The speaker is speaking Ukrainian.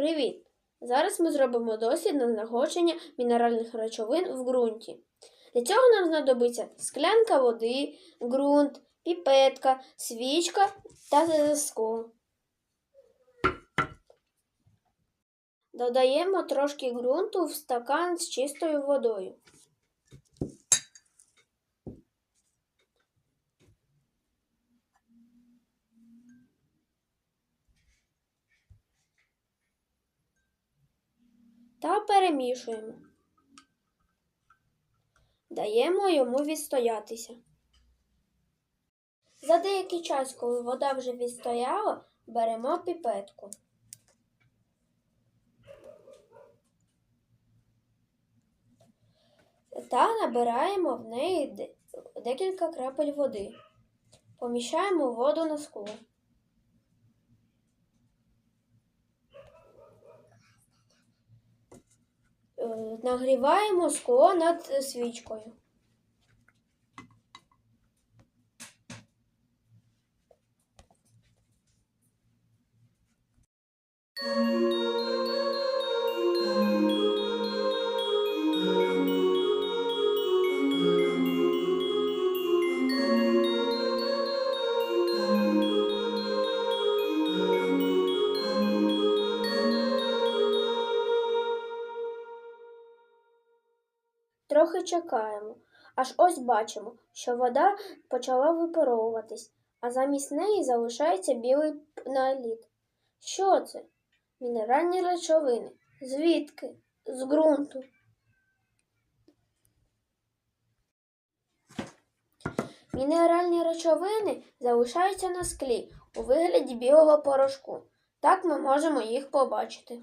Привіт! Зараз ми зробимо дослід на знаходження мінеральних речовин в ґрунті. Для цього нам знадобиться склянка води, ґрунт, піпетка, свічка та зв'язку. Додаємо трошки ґрунту в стакан з чистою водою. Та перемішуємо. Даємо йому відстоятися. За деякий час, коли вода вже відстояла, беремо піпетку. Та набираємо в неї декілька крапель води. Поміщаємо воду на скло. Нагріваємо скло над свічкою. Трохи чекаємо. Аж ось бачимо, що вода почала випаровуватись, а замість неї залишається білий наліт. Що це? Мінеральні речовини. Звідки? З ґрунту. Мінеральні речовини залишаються на склі у вигляді білого порошку. Так ми можемо їх побачити.